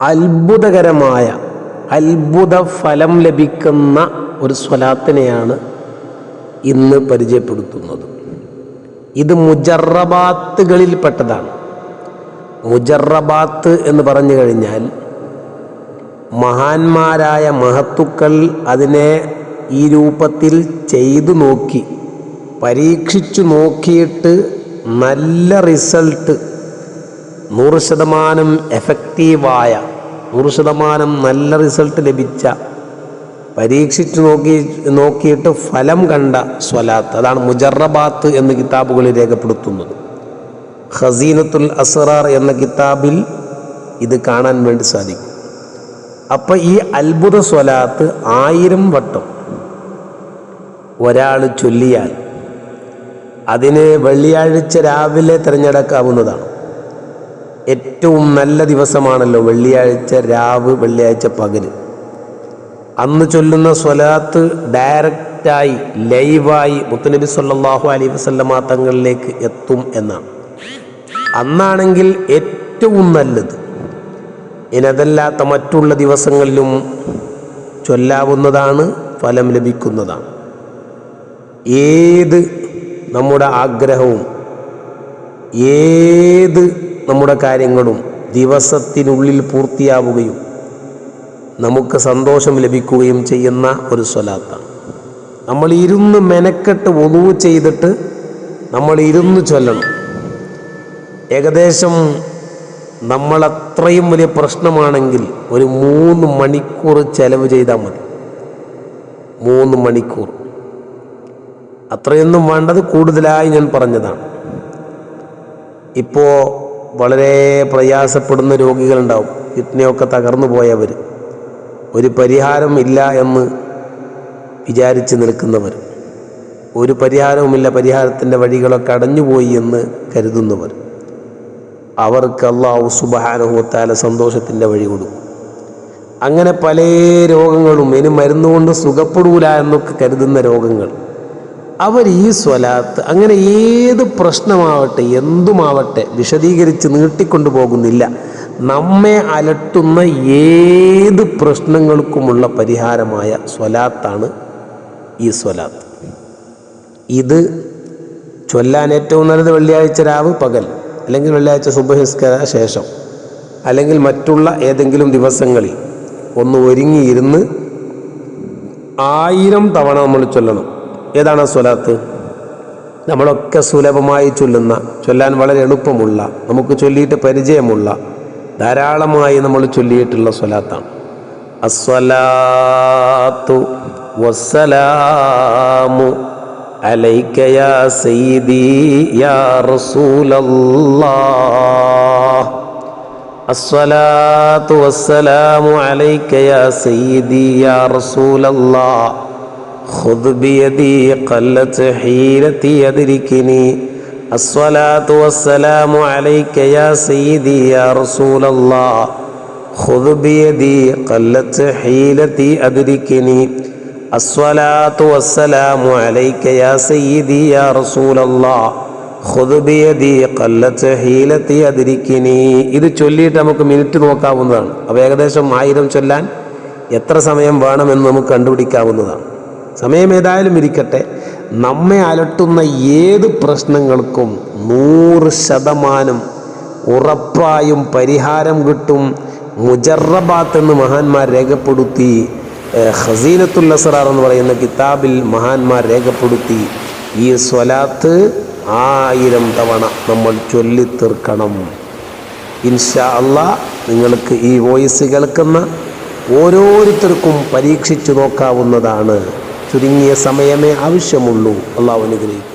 അത്ഭുതകരമായ അത്ഭുത ഫലം ലഭിക്കുന്ന ഒരു സ്വലാത്തിനെയാണ് ഇന്ന് പരിചയപ്പെടുത്തുന്നത്. ഇത് മുജറബാത്തുകളിൽ പെട്ടതാണ്. മുജറബാത്ത് എന്ന് പറഞ്ഞു കഴിഞ്ഞാൽ മഹാന്മാരായ മഹത്തുക്കൾ അതിനെ ഈ രൂപത്തിൽ ചെയ്തു നോക്കി പരീക്ഷിച്ചു നോക്കിയിട്ട് നല്ല റിസൾട്ട് നൂറ് ശതമാനം എഫക്റ്റീവായ നൂറ് ശതമാനം നല്ല റിസൾട്ട് ലഭിച്ച പരീക്ഷിച്ചു നോക്കി നോക്കിയിട്ട് ഫലം കണ്ട സ്വലാത്ത് അതാണ് മുജറബാത്ത് എന്ന് കിതാബുകളിൽ രേഖപ്പെടുത്തുന്നത്. ഹസീനത്തുൽ അസറാർ എന്ന കിതാബിൽ ഇത് കാണാൻ വേണ്ടി സാധിക്കും. അപ്പം ഈ അത്ഭുത സ്വലാത്ത് ആയിരം വട്ടം ഒരാൾ ചൊല്ലിയാൽ അതിന് വെള്ളിയാഴ്ച രാവിലെ തിരഞ്ഞെടുക്കാവുന്നതാണ്. ഏറ്റവും നല്ല ദിവസമാണല്ലോ വെള്ളിയാഴ്ച രാവ് വെള്ളിയാഴ്ച പകൽ. അന്ന് ചൊല്ലുന്ന സ്വലാത്ത് ഡയറക്റ്റായി ലൈവായി മുത്തുനബി സല്ലാഹു അലൈഹി വസല്ലമ തങ്ങളിലേക്ക് എത്തും എന്നാണ്. അന്നാണെങ്കിൽ ഏറ്റവും നല്ലത്. ഇനി അതല്ലാത്ത മറ്റുള്ള ദിവസങ്ങളിലും ചൊല്ലാവുന്നതാണ് ഫലം ലഭിക്കുന്നതാണ്. ഏത് നമ്മുടെ ആഗ്രഹവും ഏത് നമ്മുടെ കാര്യങ്ങളും ദിവസത്തിനുള്ളിൽ പൂർത്തിയാവുകയും നമുക്ക് സന്തോഷം ലഭിക്കുകയും ചെയ്യുന്ന ഒരു സ്വലാത്താണ്. നമ്മൾ ഇരുന്ന് മെനക്കെട്ട് ഒതുവ് ചെയ്തിട്ട് നമ്മൾ ഇരുന്ന് ചൊല്ലണം. ഏകദേശം നമ്മൾ അത്രയും വലിയ പ്രശ്നമാണെങ്കിൽ ഒരു മൂന്ന് മണിക്കൂർ ചെലവ് ചെയ്താൽ മതി. മൂന്ന് മണിക്കൂർ. അത്രയൊന്നും വേണ്ടത് കൂടുതലായി ഞാൻ പറഞ്ഞതാണ്. ഇപ്പോൾ വളരെ പ്രയാസപ്പെടുന്ന രോഗികളുണ്ടാവും. കിഡ്നിയൊക്കെ തകർന്നു പോയവർ. ഒരു പരിഹാരം ഇല്ല എന്ന് വിചാരിച്ച് നിൽക്കുന്നവർ. ഒരു പരിഹാരവുമില്ല പരിഹാരത്തിന്റെ വഴികളൊക്കെ അടഞ്ഞുപോയി എന്ന് കരുതുന്നവർ. അവർക്ക് അള്ളാഹു സുബഹാനുഭവത്താല സന്തോഷത്തിന്റെ വഴി കൊടുക്കും. അങ്ങനെ പല രോഗങ്ങളും ഇനി മരുന്നുകൊണ്ട് സുഖപ്പെടൂല എന്നൊക്കെ കരുതുന്ന രോഗങ്ങൾ. അവർ ഈ സ്വലാത്ത് അങ്ങനെ ഏത് പ്രശ്നമാവട്ടെ എന്തുമാവട്ടെ വിശദീകരിച്ച് നീട്ടിക്കൊണ്ടു പോകുന്നില്ല നമ്മെ അലട്ടുന്ന ഏത് പ്രശ്നങ്ങൾക്കുമുള്ള പരിഹാരമായ സ്വലാത്താണ് ഈ സ്വലാത്ത്. ഇത് ചൊല്ലാൻ ഏറ്റവും നല്ലത് വെള്ളിയാഴ്ച രാവ് പകൽ അല്ലെങ്കിൽ വെള്ളിയാഴ്ച സുബഹിസ്കാര ശേഷം അല്ലെങ്കിൽ മറ്റുള്ള ഏതെങ്കിലും ദിവസങ്ങളിൽ ഒന്ന് ഒരുങ്ങിയിരുന്ന് ആയിരം തവണ നമ്മൾ ചൊല്ലണം. ഏതാണ് ആ സ്വലാത്ത്? നമ്മളൊക്കെ സുലഭമായി ചൊല്ലുന്ന ചൊല്ലാൻ വളരെ എളുപ്പമുള്ള നമുക്ക് ചൊല്ലിയിട്ട് പരിചയമുള്ള ധാരാളമായി നമ്മൾ ചൊല്ലിയിട്ടുള്ള സ്വലാത്താണ്. അസ്വലാത്തു വസ്സലാമു അലൈക യാ സയ്യിദി യാ റസൂലല്ലാഹ്. അസ്സലാത്തു വസ്സലാമു അലൈക യാ സയ്യിദി യാ റസൂലല്ലാഹ്. خذ بيدي قلت حيلتي أدركني الصلاة والسلام عليك يا سيدي يا رسول الله خذ بيدي قلت حيلتي أدركني الصلاة والسلام عليك يا سيدي يا رسول الله خذ بيدي قلت حيلتي أدركني ഇത് ചൊല്ലിയിട്ട് നമുക്ക് മിനിറ്റ് നോക്കാവുന്നതാണ് അപ്പോൾ ഏകദേശം ആയിരം ചൊല്ലാൻ എത്ര സമയം വേണമെന്ന് നമുക്ക് കണ്ടുപിടിക്കാവുന്നതാണ് സമയം ഏതായാലും ഇരിക്കട്ടെ. നമ്മെ അലട്ടുന്ന ഏത് പ്രശ്നങ്ങൾക്കും നൂറ് ശതമാനം ഉറപ്പായും പരിഹാരം കിട്ടും. മുജറബാത്ത് എന്ന് മഹാന്മാർ രേഖപ്പെടുത്തി ഹസീനത്തുൽ അസറാർ എന്ന് പറയുന്ന കിതാബിൽ മഹാന്മാർ രേഖപ്പെടുത്തി ഈ സ്വലാത്ത് ആയിരം തവണ നമ്മൾ ചൊല്ലി തീർക്കണം. ഇൻഷാ അള്ളാ നിങ്ങൾക്ക് ഈ വോയിസ് കേൾക്കുന്ന ഓരോരുത്തർക്കും പരീക്ഷിച്ചു നോക്കാവുന്നതാണ്. ചുരുങ്ങിയ സമയമേ ആവശ്യമുള്ളൂ. അള്ളാഹു അനുഗ്രഹിക്കും.